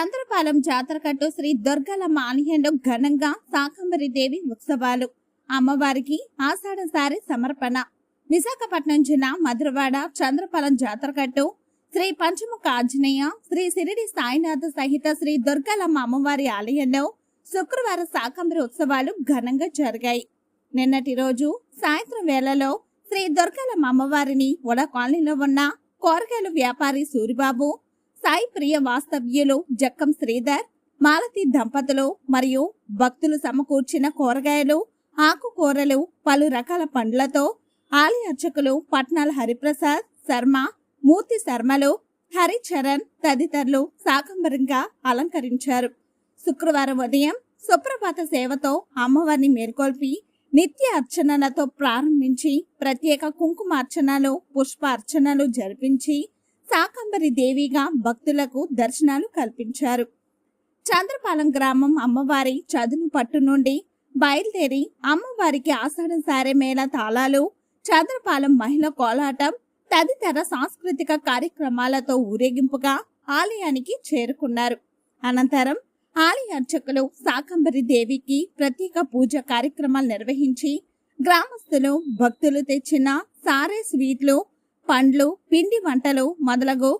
చంద్రపాలెం జాతరకట్టు శ్రీ దుర్గలమ్మ ఆలయంలో ఘనంగా శాకంబరి దేవి ఉత్సవాలు. అమ్మవారికి ఆషాఢసారి సమర్పణ. విశాఖపట్నం జిల్లా మధురవాడ చంద్రపాలెం జాతరకట్టు శ్రీ పంచముఖ ఆంజనేయ శ్రీ సిరిడి సాయినాథ సహిత శ్రీ దుర్గలమ్మ అమ్మవారి ఆలయంలో శుక్రవారం శాకంబరి ఉత్సవాలు ఘనంగా జరిగాయి. నిన్నటి రోజు సాయంత్రం వేళలో శ్రీ దుర్గలమ్మ అమ్మవారిని ఉడ కాలనీలో ఉన్న కూరగాయల వ్యాపారి సూరిబాబు సాయి ప్రియ వాస్తవ్యులు జక్కం శ్రీధర్ మాలతి దంపతులు మరియు భక్తులు సమకూర్చిన కూరగాయలు ఆకుకూరలు పలు రకాల పండ్లతో ఆలయ అర్చకులు పట్నాల హరిప్రసాద్ శర్మ మూర్తి శర్మలు హరిచరణ్ తదితరులు సాకంబరంగా అలంకరించారు. శుక్రవారం ఉదయం సుప్రభాత సేవతో అమ్మవారిని మేల్కొల్పి నిత్య అర్చనలతో ప్రారంభించి ప్రత్యేక కుంకుమార్చనలు పుష్పార్చనలు జరిపించి శాకంబరి దేవిగా భక్తులకు దర్శనాలు కల్పించారు. చంద్రపాలెం గ్రామం అమ్మవారి చదును పట్టు నుండి బయలుదేరి అమ్మవారికి ఆషాఢ సారే మేళ తాళాలు చంద్రపాలెం మహిళ కోలాటం తదితర సాంస్కృతిక కార్యక్రమాలతో ఊరేగింపుగా ఆలయానికి చేరుకున్నారు. అనంతరం ఆలయ అర్చకులు శాకంబరి దేవికి ప్రత్యేక పూజ కార్యక్రమాలు నిర్వహించి గ్రామస్తులు భక్తులు తెచ్చిన సారే స్వీట్లు పండ్లు పిండి వంటలు మొదలగు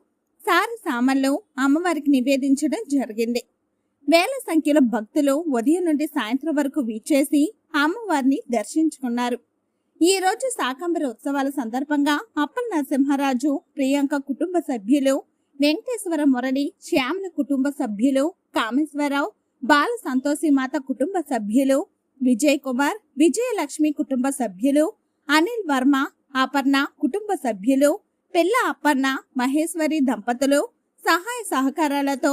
సారి సామాన్లు అమ్మవారికి నివేదించడం జరిగింది. వేల సంఖ్యలో భక్తులు ఉదయం నుండి సాయంత్రం వరకు వీచేసి అమ్మవారిని దర్శించుకున్నారు. ఈ రోజు శాకంబరి ఉత్సవాల సందర్భంగా అప్పల నరసింహరాజు ప్రియాంక కుటుంబ సభ్యులు వెంకటేశ్వర మురళి శ్యామల కుటుంబ సభ్యులు కామేశ్వరరావు బాల సంతోషి మాత కుటుంబ సభ్యులు విజయ్ కుమార్ విజయలక్ష్మి కుటుంబ సభ్యులు అనిల్ వర్మ అపర్ణ కుటుంబ సభ్యులు పిల్ల అపర్ణ మహేశ్వరి దంపతులు సహాయ సహకారాలతో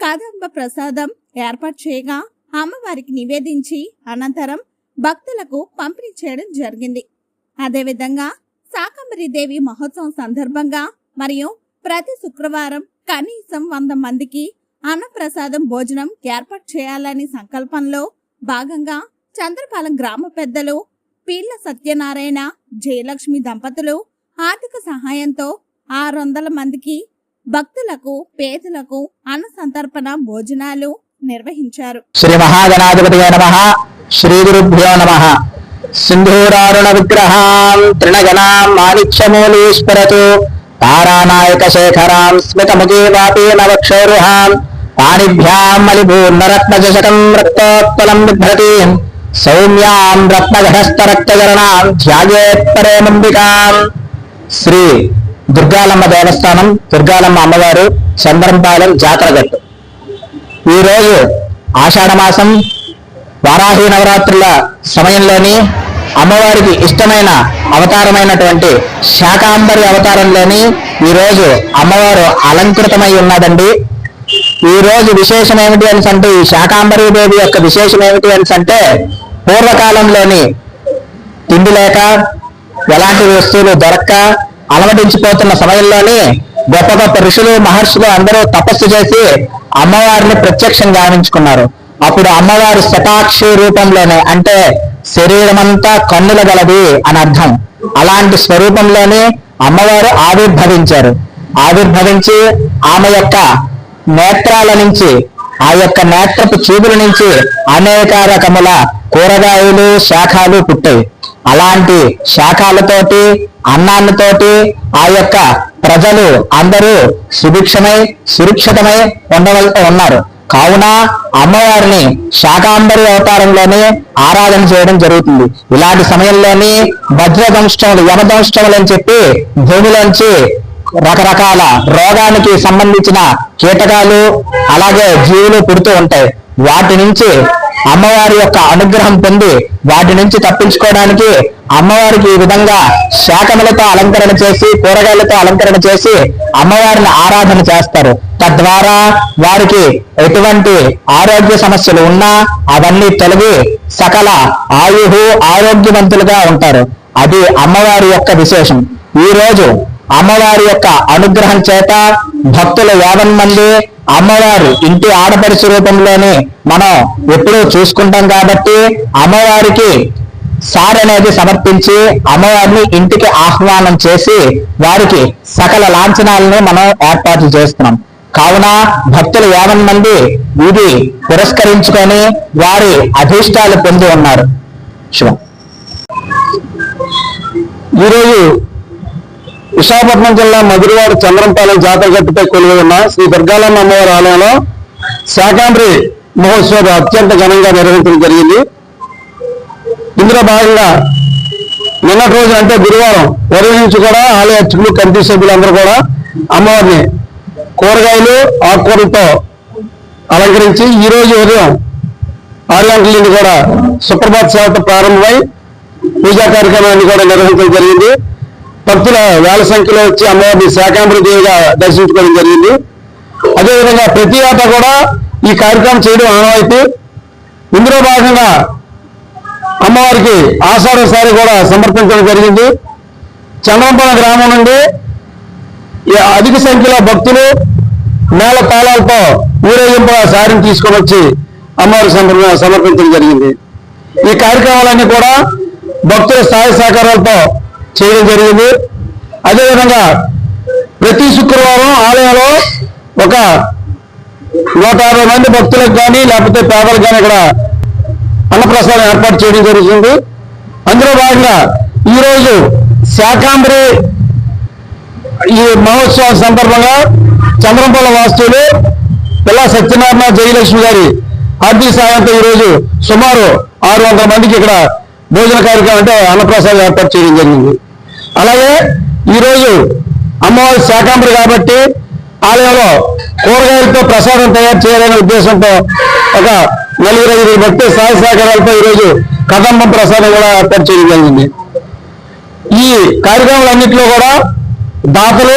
కదంబ ప్రసాదం ఏర్పాటు చేయగా అమ్మవారికి నివేదించి అనంతరం భక్తులకు పంపిణీ చేయడం జరిగింది. అదేవిధంగా శాకంబరి దేవి మహోత్సవం సందర్భంగా మరియు ప్రతి శుక్రవారం కనీసం వంద మందికి అన్నప్రసాదం భోజనం ఏర్పాటు చేయాలని సంకల్పంలో భాగంగా చంద్రపాలెం గ్రామ పెద్దలు పీళ్ళ సత్యనారాయణ జయలక్ష్మి దంపతులు ఆర్థిక సహాయంతో ఆరు వందల మందికి భక్తులకు పేదలకు అన్న సంతర్పణ భోజనాలు నిర్వహించారు. శ్రీ మహాగణాధిపతి నమ. శ్రీ గురుభ్యో నమ. సింధూరారుణ విగ్రహాం తృణగణాం మాణిక్యమూలీశ్వరతు. తారానాయక శేఖరాం స్మితముఖీ వాపీ నవక్షోరుహాం. పాణిభ్యాం మలిభూర్ణరత్నజశకం రక్తోత్పలం బిభ్రతీం సౌమ్యాం రత్నఘటస్థరక్తగరణాం ధ్యాయేత్పరేమంబికాం శ్రీ దుర్గాలమ్మ దేవస్థానం దుర్గాలమ్మ అమ్మవారు చంద్రంపాలెం జాతరగట్టు. ఈ రోజు మాసం వారాహి నవరాత్రుల సమయంలోని అమ్మవారికి ఇష్టమైన అవతారమైనటువంటి శాకాంబరి అవతారంలోని ఈ రోజు అమ్మవారు అలంకృతమై ఉన్నదండి ఈ రోజు విశేషం ఏమిటి అని అంటే ఈ శాకాంబరి దేవి యొక్క విశేషం ఏమిటి అని అంటే పూర్వకాలంలోని తిండి లేక ఎలాంటి వస్తువులు దొరక్క అలమటించిపోతున్న సమయంలోనే గొప్ప గొప్ప ఋషులు మహర్షులు అందరూ తపస్సు చేసి అమ్మవారిని ప్రత్యక్షం గావించుకున్నారు అప్పుడు అమ్మవారు శతాక్షి రూపంలోనే అంటే శరీరమంతా కన్నుల గలది అని అర్థం. అలాంటి స్వరూపంలోనే అమ్మవారు ఆవిర్భవించారు. ఆవిర్భవించి ఆమె యొక్క నేత్రాల నుంచి ఆ యొక్క నేత్రపు చూపుల నుంచి అనేక రకముల కూరగాయలు శాఖలు పుట్టాయి. అలాంటి శాఖలతోటి అన్నాలతోటి ఆ యొక్క ప్రజలు అందరూ సుభిక్షమై సురక్షితమై ఉండవల్ ఉన్నారు. కావున అమ్మవారిని శాకాంబరి అవతారంలోనే ఆరాధన చేయడం జరుగుతుంది. ఇలాంటి సమయంలోని వజ్రదంష్టములు యమదంష్టములు అని చెప్పి భూమిలోంచి రకరకాల రోగానికి సంబంధించిన కీటకాలు అలాగే జీవులు పుడుతూ ఉంటాయి. వాటి నుంచి అమ్మవారి యొక్క అనుగ్రహం పొంది వాటి నుంచి తప్పించుకోవడానికి అమ్మవారికి ఈ విధంగా శాఖములతో అలంకరణ చేసి కూరగాయలతో అలంకరణ చేసి అమ్మవారిని ఆరాధన చేస్తారు. తద్వారా వారికి ఎటువంటి ఆరోగ్య సమస్యలు ఉన్నా అవన్నీ తొలగి సకల ఆయుహు ఆరోగ్యవంతులుగా ఉంటారు. అది అమ్మవారి యొక్క విశేషం. ఈ రోజు అమ్మవారి యొక్క అనుగ్రహం చేత భక్తుల యాభై మంది అమ్మవారు ఇంటి ఆడపడుచు రూపంలోనే మనం ఎప్పుడూ చూసుకుంటాం కాబట్టి అమ్మవారికి సార్ అనేది సమర్పించి అమ్మవారిని ఇంటికి ఆహ్వానం చేసి వారికి సకల లాంఛనాలను మనం ఏర్పాటు చేస్తున్నాం. కావున భక్తులు యాభై మంది ఇది పురస్కరించుకొని వారి అధిష్టాలు పొంది ఉన్నారు. శివం ఈరోజు విశాఖపట్నం జిల్లా మధురవాడ చంద్రంపాలెం జాతర గట్టుపై కొలువై ఉన్న శ్రీ దుర్గాలమ్మ అమ్మవారి ఆలయంలో శాకాంబరి మహోత్సవం అత్యంత ఘనంగా నిర్వహించడం జరిగింది. ఇందులో భాగంగా నిన్నటి రోజు అంటే గురువారం ఉదయం నుంచి కూడా ఆలయ అర్చకులు కమిటీ సభ్యులందరూ కూడా అమ్మవారిని కూరగాయలు ఆకుకూరలతో అలంకరించి ఈ రోజు ఉదయం ఆరు గంటల నుండి కూడా సుప్రభాత్ సేవతో ప్రారంభమై పూజా కార్యక్రమాన్ని కూడా నిర్వహించడం జరిగింది. భక్తుల వేల సంఖ్యలో వచ్చి అమ్మవారిని శాకాంబరి దేవిగా దర్శించుకోవడం జరిగింది. అదేవిధంగా ప్రతి ఏటా కూడా ఈ కార్యక్రమం చేయడం ఆనవాయితీ. ఇందులో భాగంగా అమ్మవారికి ఆషాఢసారి కూడా సమర్పించడం జరిగింది. చంద్రంపాలెం గ్రామం నుండి ఈ అధిక సంఖ్యలో భక్తులు మేళ తాళాలతో ఊరేగింపు సారిని తీసుకొని వచ్చి అమ్మవారి సమర్పించడం జరిగింది. ఈ కార్యక్రమాలన్నీ కూడా భక్తుల సహాయ సహకారాలతో చేయడం జరిగింది. అదేవిధంగా ప్రతి శుక్రవారం ఆలయంలో ఒక నూట యాభై మంది భక్తులకు కానీ లేకపోతే పేదలకు కానీ ఇక్కడ అన్నప్రసాదం ఏర్పాటు చేయడం జరుగుతుంది. అందులో భాగంగా ఈరోజు శాకాంబరి ఈ మహోత్సవం సందర్భంగా చంద్రంపల్ల వాస్తువులు పిల్ల సత్యనారాయణ జయలక్ష్మి గారి ఆర్థిక సాయంతో ఈరోజు సుమారు ఆరు వందల మందికి ఇక్కడ భోజన కార్యక్రమం అంటే అన్నప్రసాదం ఏర్పాటు చేయడం జరిగింది. అలాగే ఈరోజు అమ్మవారి శాకాంబరి కాబట్టి ఆలయంలో కూరగాయలతో ప్రసాదం తయారు చేయాలనే ఉద్దేశంతో ఒక నలుగురు ఐదు భక్తి సహాయ సహకారాలతో ఈరోజు కదంబం ప్రసాదం కూడా ఏర్పాటు చేయడం జరిగింది. ఈ కార్యక్రమాలన్నింటిలో కూడా దాతలు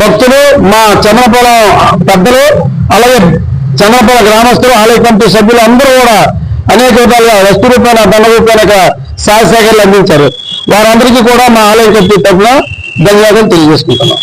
భక్తులు మా చంద్రపురం పెద్దలు అలాగే చంద్రపురం గ్రామస్తులు ఆలయ కమిటీ సభ్యులు అందరూ కూడా అనేక విధాలుగా వస్తు రూపాయల దండ రూపాయల సహాయ సేకరణలు అందించారు వారందరికీ కూడా మా ఆలయ కమిటీ తరఫున ధన్యవాదాలు తెలియజేసుకుంటున్నాం.